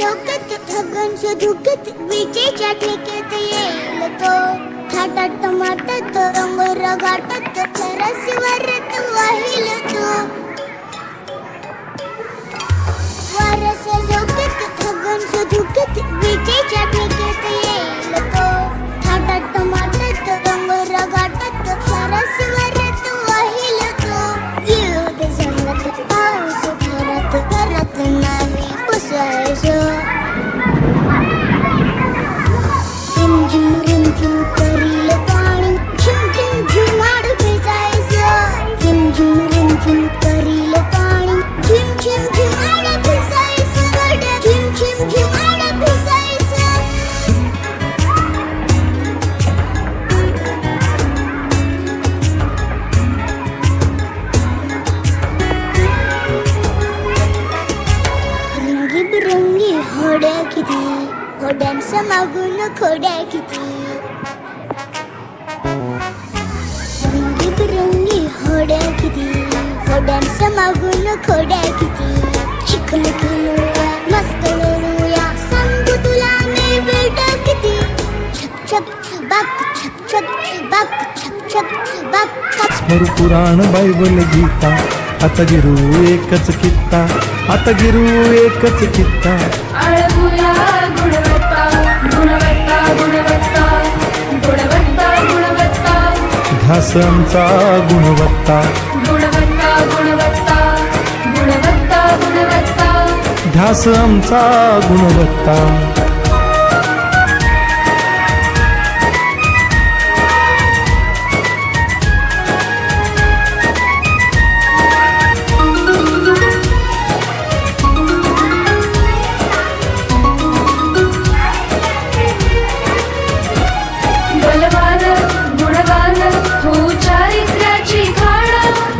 ठोकत ठगन शोधुकत विजेच्या ठेक्यात येईल तो. थाटात टमाटत रंग रगाटत फरसवरत वाहिल तो. वारस झोकत ठगन शोधुकत विजेच्या रंगीबिरंगी होड्या किती होड्यांचं मागून खोड्या किती रंगीबिरंगी होड्या किती होड्यांचं मागून खोड्या किती चिखल खेळूया मस्त लोळूया सांगू तुला मी बेटा किती छप छप छबाक छप छप छबाक छप छप छबाक छप स्मरू पुराण बायबल गीता आता गिरू एकच कित्ता आता गिरू एकच कित्ता. ध्यास आमचा गुणवत्ता. ध्यास आमचा गुणवत्ता.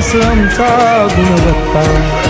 आमचा गुणवत्ता.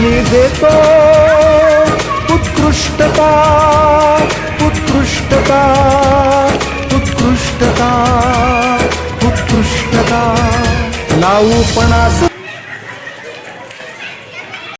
मी देतो. उत्कृष्टता उत्कृष्टता उत्कृष्टता उत्कृष्टता. लावू